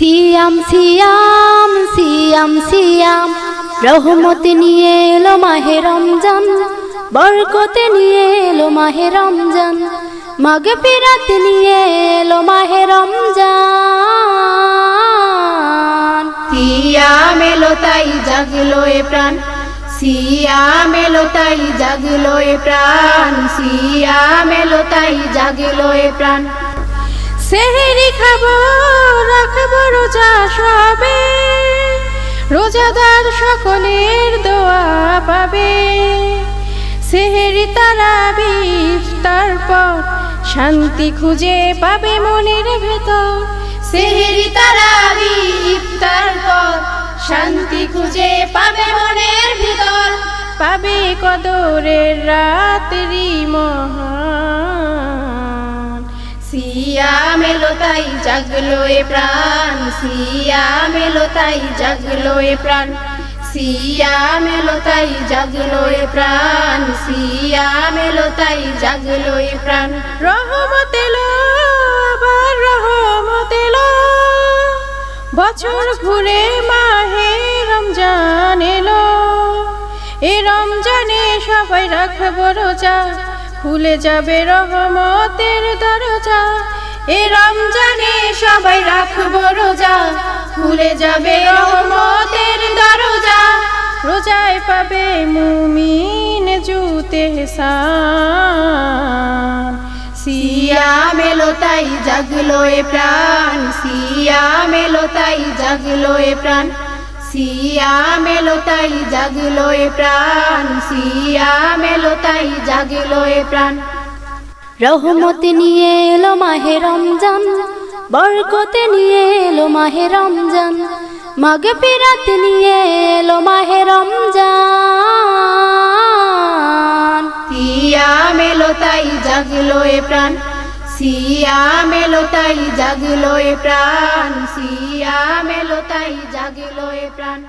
সিয়াম সিয়াম সিয়াম সিয়াম। রহমত নিয়ে এলো মাহে রমজান বরকতে নিয়ে এলো মাহে রমজান। মাগে ফিরাত নিয়ে এলো মাহে রমজান। সিয়া মেলো তাই জাগলো এ প্রাণ সিয়া মেলো তাই জাগলো এ প্রাণ সিয়া মেলো তাই জাগলো এ প্রাণ। সেহেরি খাব রোজা সবে, রোজাদার সকলের দোয়া পাবে। সেহেরি তারা ইফতার পর শান্তি খুঁজে পাবে মনের ভেতর। সেহেরি তারা ইফতার পর শান্তি খুঁজে পাবে মনের ভিতর। পাবে কদরের রাত্রি মহান সিয়া মেলো তাই জাগলো এ প্রাণ, সিয়া মেলো তাই জাগলো এ প্রাণ, সিয়া মেলো তাই জাগলো এ প্রাণ, সিয়া মেলো তাই জাগলো এ প্রাণ। রহমত এলো, আবার রহমত এলো। বছর ঘুরে মাহে রমজান এলো। এ রমজানে সবাই রাখব রোজা খুলে যাবে রহমতের দরজা। এ রমজানে সবাই রাখব রোজা। খুলে যাবে রহমতের দরজা। রোজায় পাবে মুমিন জুতে সিয়া মেলো তাই জাগলো এ প্রাণ সিয়া মেলো তাই জাগলো এ প্রাণ। সিয়া মেলো তাই জাগলো এ প্রাণ সিয়া মেলো তাই জাগলো এ প্রাণ। রহমত নিয়ে এলো মাহে রমজান, বরকতে নিয়ে এলো মাহে রমজান, মাগে ফিরাত নিয়ে এলো মাহে রমজান। সিয়া মেলো তাই জাগলো এ প্রাণ সিয়া মেলো তাই জাগলো এ প্রাণ সিয়া মেলো তাই জাগলো এ প্রাণ।